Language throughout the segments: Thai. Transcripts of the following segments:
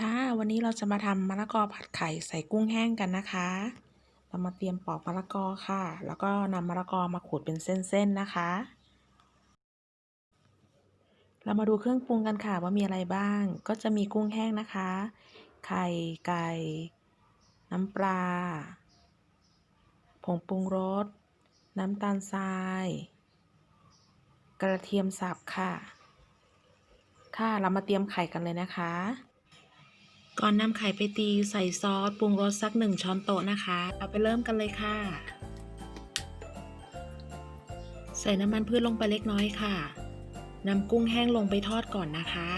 ค่ะวันนี้เราจะมาทำมะละกอผัดไข่ใส่กุ้งแห้งกันนะคะ เรามาเตรียมปอกมะละกอค่ะ แล้วก็นำมะละกอมาขูดเป็นเส้นๆนะคะ เรามาดูเครื่องปรุงกันค่ะว่ามีอะไรบ้าง ก็จะมีกุ้งแห้งนะคะ ไข่ไก่ น้ำปลา ผงปรุงรส น้ำตาลทราย กระเทียมสับค่ะ ค่ะเรามาเตรียมไข่กันเลยนะคะ ก่อนนำไข่ไปตีใส่ซอสปรุงรสสักหนึ่งช้อนโต๊ะนะคะ เอาไปเริ่มกันเลยค่ะ ใส่น้ำมันพืชลงไปเล็กน้อยค่ะนำกุ้งแห้งลงไปทอดก่อนนะคะ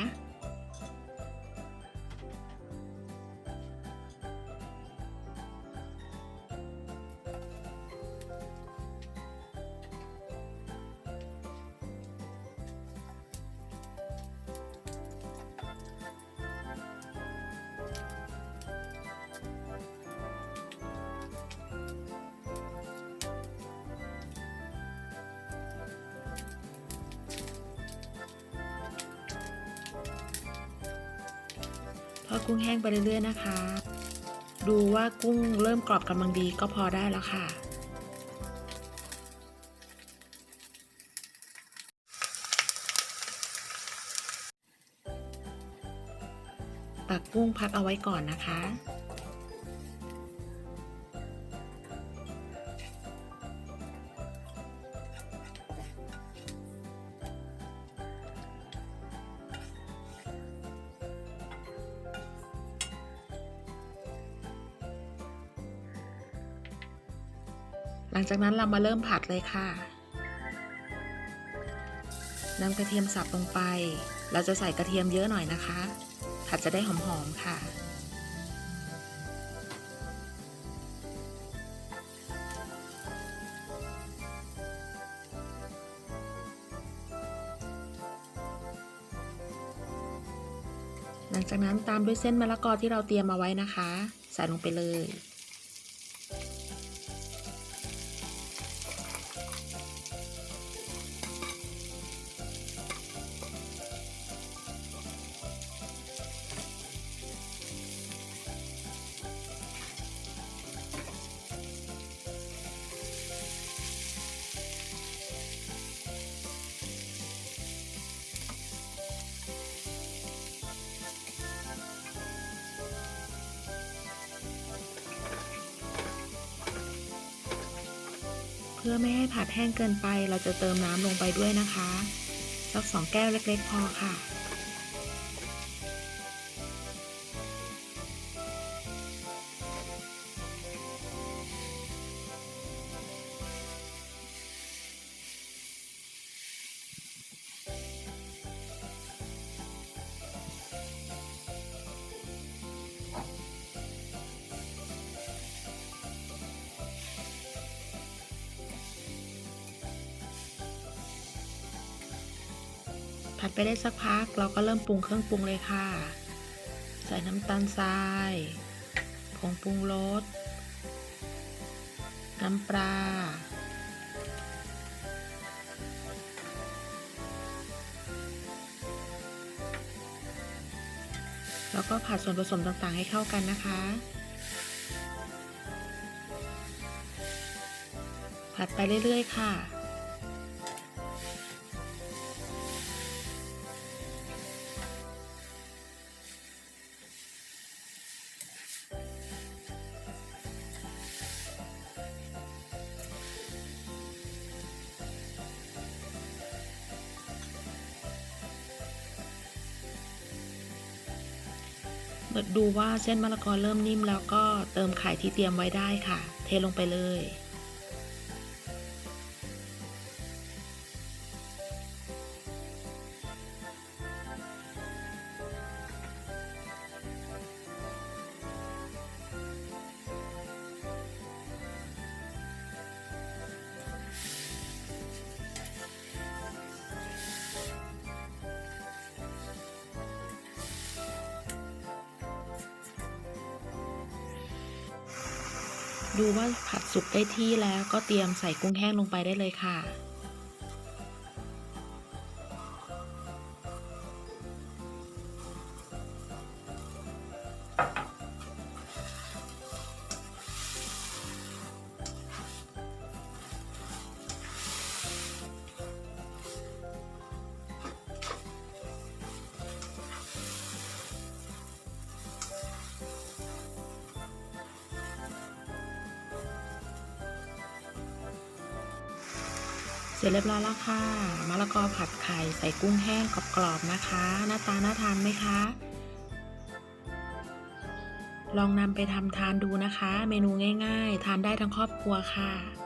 ทอดกุ้งแห้งไปเรื่อยๆนะคะ ดูว่ากุ้งเริ่มกรอบกำลังดีก็พอได้แล้วค่ะ ตักกุ้งพักเอาไว้ก่อนนะคะ หลังจากนั้นเรามาเริ่มผัดเลยค่ะนำกระเทียมสับลงไป เราจะใส่กระเทียมเยอะหน่อยนะคะ ผัดจะได้หอมๆค่ะ หลังจากนั้นตามด้วยเส้นมะละกอที่เราเตรียมมาไว้นะคะ ใส่ลงไปเลย เพื่อไม่ให้ผัดแห้งเกินไป เราจะเติมน้ำลงไปด้วยนะคะ สักสองแก้วเล็กๆพอค่ะ ผัดไปได้สักพักเราก็เริ่มปรุงเครื่องปรุงเลยค่ะ ใส่น้ำตาลทรายผงปรุงรสน้ำปลาแล้วก็ผัดส่วนผสมต่างๆให้เข้ากันนะคะ ผัดไปเรื่อยๆค่ะ ดูว่าเส้นมะละกอเริ่มนิ่มแล้วก็เติมไข่ที่เตรียมไว้ได้ค่ะ เทลงไปเลย ดูว่าผัดสุกได้ที่แล้วก็เตรียมใส่กุ้งแห้งลงไปได้เลยค่ะ เสร็จเรียบร้อยแล้วค่ะมะละกอผัดไข่ใส่กุ้งแห้งกรอบๆนะคะ หน้าตาน่าทานไหมคะ ลองนำไปทำทานดูนะคะ เมนูง่าย ๆ ทานได้ทั้งครอบครัวค่ะ